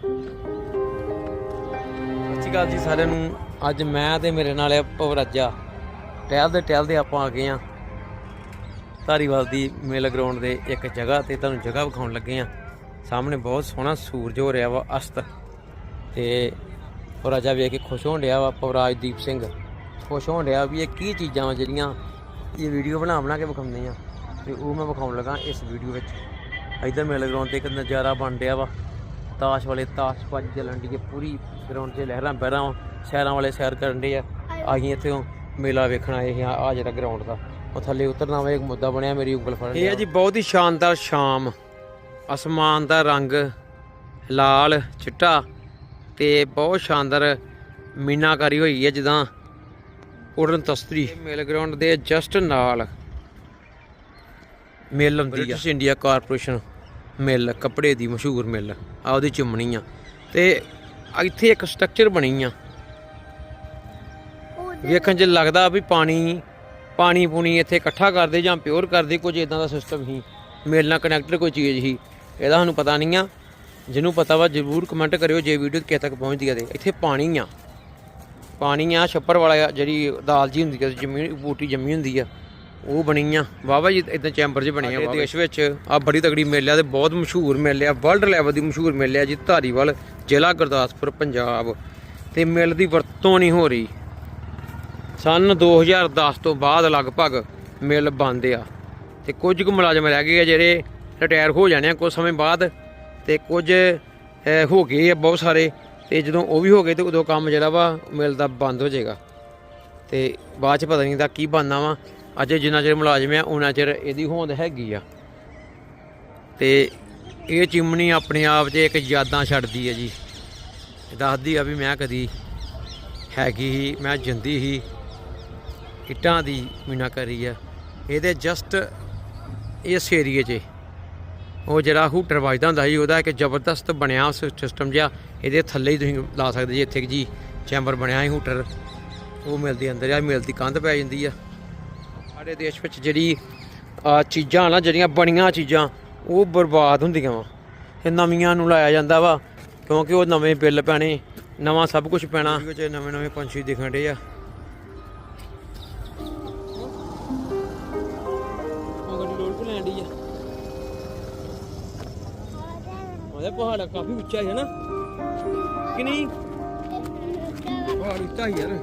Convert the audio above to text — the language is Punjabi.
ਸਤਿ ਸ਼੍ਰੀ ਅਕਾਲ ਜੀ ਸਾਰਿਆਂ ਨੂੰ। ਅੱਜ ਮੈਂ ਤੇ ਮੇਰੇ ਨਾਲ ਆ ਪਵਰਾਜਾ ਟਹਿਲਦੇ ਟਹਿਲਦੇ ਆਪਾਂ ਆ ਗਏ ਆ। ਧਾਰੀਵਾਲ ਦੀ ਮੇਲ ਗਰਾਊਂਡ ਦੇ ਇੱਕ ਜਗ੍ਹਾ ਤੇ ਤੁਹਾਨੂੰ ਜਗ੍ਹਾ ਵਿਖਾਉਣ ਲੱਗੇ ਆ। ਸਾਹਮਣੇ ਬਹੁਤ ਸੋਹਣਾ ਸੂਰਜ ਹੋ ਰਿਹਾ ਵਾ, ਅਸਤ। ਤੇ ਪਵਰਾਜਾ ਵੇਖ ਕੇ ਖੁਸ਼ ਹੋਣ ਰਿਹਾ ਵਾ ਪਵਰਾਜਦੀਪ ਸਿੰਘ। ਖੁਸ਼ ਹੋਣ ਰਿਹਾ ਵੀ ਇਹ ਕੀ ਚੀਜ਼ਾਂ ਵਾ ਜਿਹੜੀਆਂ ਇਹ ਵੀਡੀਓ ਬਣਾ ਬਣਾ ਕੇ ਵਿਖਾਉਂਦੇ ਆ। ਤੇ ਉਹ ਮੈਂ ਵਿਖਾਉਣ ਲੱਗਾ ਇਸ ਵੀਡੀਓ ਵਿੱਚ। ਇਧਰ ਮੇਲ ਗਰਾਊਂਡ ਤੇ ਇੱਕ ਨਜ਼ਾਰਾ ਬਣ ਰਿਹਾ ਵਾ। ਤਾਸ਼ ਵਾਲੇ ਤਾਸ਼ ਪੱਜ ਚੱਲਣ ਦੀ ਪੂਰੀ ਗਰਾਊਂਡ 'ਚ ਲਹਿਰਾਂ ਬਹਿਰਾਂ। ਸ਼ਹਿਰਾਂ ਵਾਲੇ ਸੈਰ ਕਰਨ ਦੇ ਆ। ਆਈ ਇੱਥੇ ਮੇਲਾ ਵੇਖਣ ਆਏ ਆ ਆ ਜਿਹੜਾ ਗਰਾਊਂਡ ਦਾ। ਉਹ ਥੱਲੇ ਉਤਰਨਾ ਵਾ ਇੱਕ ਮੁੱਦਾ ਬਣਿਆ ਮੇਰੀ ਉਂਗਲ ਫੜ ਇਹ ਹੈ ਜੀ ਬਹੁਤ ਹੀ ਸ਼ਾਨਦਾਰ ਸ਼ਾਮ। ਅਸਮਾਨ ਦਾ ਰੰਗ ਲਾਲ ਚਿੱਟਾ ਤੇ ਬਹੁਤ ਸ਼ਾਨਦਾਰ ਮੀਨਾਕਾਰੀ ਹੋਈ ਹੈ ਜਿੱਦਾਂ ਉਡਨ ਤਸਤਰੀ। ਮੇਲ ਗਰਾਊਂਡ ਦੇ ਜਸਟ ਨਾਲ ਮਿਲ ਹੁੰਦੀ ਆ। ਬ੍ਰਿਟਿਸ਼ ਇੰਡੀਆ ਕਾਰਪੋਰੇਸ਼ਨ ਮਿਲ ਕੱਪੜੇ ਦੀ ਮਸ਼ਹੂਰ ਮਿਲ ਆ ਉਹਦੀ ਚਿਮਣੀ ਆ। ਤੇ ਇੱਥੇ ਇੱਕ ਸਟਰਕਚਰ ਬਣੀ ਆ। ਵੇਖਣ 'ਚ ਲੱਗਦਾ ਵੀ ਪਾਣੀ ਪਾਣੀ ਪੂਣੀ ਇੱਥੇ ਇਕੱਠਾ ਕਰਦੇ ਜਾਂ ਪਿਓਰ ਕਰਦੇ ਕੁਝ ਇਦਾਂ ਦਾ ਸਿਸਟਮ ਹੀ ਮਿਲ ਨਾਲ ਕਨੈਕਟਡ ਕੋਈ ਚੀਜ਼ ਹੀ ਇਹਦਾ ਸਾਨੂੰ ਪਤਾ ਨਹੀਂ ਆ। ਜਿਹਨੂੰ ਪਤਾ ਵਾ ਜਰੂਰ ਕਮੈਂਟ ਕਰਿਓ ਜੇ ਵੀਡੀਓ ਕਿਤੇ ਤੱਕ ਪਹੁੰਚਦੀ ਆ ਤੇ। ਇੱਥੇ ਪਾਣੀ ਆ। ਪਾਣੀ ਆ ਛੱਪਰ ਵਾਲਾ ਜਿਹੜੀ ਦਾਲ ਜੀ ਹੁੰਦੀ ਆ ਜ਼ਮੀਨ ਬੂਟੀ ਜੰਮੀ ਹੁੰਦੀ ਆ। ਉਹ ਬਣੀ ਆ ਵਾਵਾ ਜੀ ਇਦਾਂ ਚੈਂਬਰ 'ਚ ਬਣੇ ਆ ਦੇਸ਼ ਵਿੱਚ ਆ ਬੜੀ ਤਗੜੀ ਮੇਲਾ ਤੇ ਬਹੁਤ ਮਸ਼ਹੂਰ ਮੇਲਾ ਵਰਲਡ ਲੈਵਲ ਦੀ ਮਸ਼ਹੂਰ ਮੇਲਾ ਜੀ ਧਾਰੀਵਾਲ ਜ਼ਿਲ੍ਹਾ ਗੁਰਦਾਸਪੁਰ ਪੰਜਾਬ। ਤੇ ਮਿਲ ਦੀ ਵਰਤੋਂ ਨਹੀਂ ਹੋ ਰਹੀ। ਸਨ 2010 ਤੋਂ ਬਾਅਦ ਲਗਭਗ ਮਿਲ ਬੰਦ ਆ। ਤੇ ਕੁਝ ਕੁ ਮੁਲਾਜ਼ਮ ਰਹਿ ਗਏ ਆ ਜਿਹੜੇ ਰਿਟਾਇਰ ਹੋ ਜਾਣੇ ਆ ਕੁਝ ਸਮੇਂ ਬਾਅਦ। ਤੇ ਕੁਝ ਹੋ ਗਏ ਆ ਬਹੁਤ ਸਾਰੇ। ਤੇ ਜਦੋਂ ਉਹ ਵੀ ਹੋ ਗਏ ਤੇ ਉਦੋਂ ਕੰਮ ਜਿਹੜਾ ਵਾ ਮਿਲ ਦਾ ਬੰਦ ਹੋ ਜਾਏਗਾ। ਤੇ ਬਾਅਦ ਚ ਪਤਾ ਨਹੀਂ ਦਾ ਕੀ ਬਣਨਾ ਵਾ। ਅਜੇ ਜਿੰਨਾ ਚਿਰ ਮੁਲਾਜ਼ਮ ਆ ਉਹਨਾਂ ਚਿਰ ਇਹਦੀ ਹੋਂਦ ਹੈਗੀ ਆ। ਤੇ ਇਹ ਚਿਮਣੀ ਆਪਣੇ ਆਪ 'ਚ ਇੱਕ ਯਾਦਾਂ ਛੱਡਦੀ ਹੈ ਜੀ। ਦੱਸਦੀ ਆ ਵੀ ਮੈਂ ਕਦੀ ਹੈਗੀ ਹੀ ਮੈਂ ਜਿੰਦੀ ਹੀ ਇੱਟਾਂ ਦੀ ਮੀਨਾਕਾਰੀ ਆ। ਇਹਦੇ ਜਸਟ ਇਸ ਏਰੀਏ 'ਚ ਉਹ ਜਿਹੜਾ ਹੂਟਰ ਵੱਜਦਾ ਹੁੰਦਾ ਸੀ, ਉਹਦਾ ਇੱਕ ਜ਼ਬਰਦਸਤ ਬਣਿਆ ਸਿਸਟਮ ਜਿਹਾ ਇਹਦੇ ਥੱਲੇ ਹੀ ਤੁਸੀਂ ਲਾ ਸਕਦੇ ਜੀ ਇੱਥੇ ਜੀ ਚੈਂਬਰ ਬਣਿਆ ਹੈ ਹੂਟਰ, ਉਹ ਮਿਲਦੀ ਅੰਦਰ ਆ, ਮਿਲਦੀ ਕੰਧ ਪੈ ਜਾਂਦੀ ਆ। ਸਾਡੇ ਦੇਸ਼ ਵਿੱਚ ਜਿਹੜੀ ਆ ਚੀਜ਼ਾਂ ਨਾ ਜਿਹੜੀਆਂ ਬਣੀਆਂ ਚੀਜ਼ਾਂ ਉਹ ਬਰਬਾਦ ਹੁੰਦੀਆਂ ਵਾ। ਤੇ ਨਵੀਆਂ ਨੂੰ ਲਾਇਆ ਜਾਂਦਾ ਵਾ ਕਿਉਂਕਿ ਉਹ ਨਵੇਂ ਬਿੱਲ ਪੈਣੇ ਨਵਾਂ ਸਭ ਕੁਝ ਪੈਣਾ। ਵਿੱਚ ਨਵੇਂ ਨਵੇਂ ਪੰਛੀ ਦਿਖਣ ਡੇ ਆ। ਉਹਦੇ ਪਹਾੜ ਕਾਫੀ ਉੱਚਾ ਹੈ ਨਾ। ਕਿ ਨਹੀਂ? ਪਹਾੜ ਉੱਚਾ ਹੀ ਯਾਰ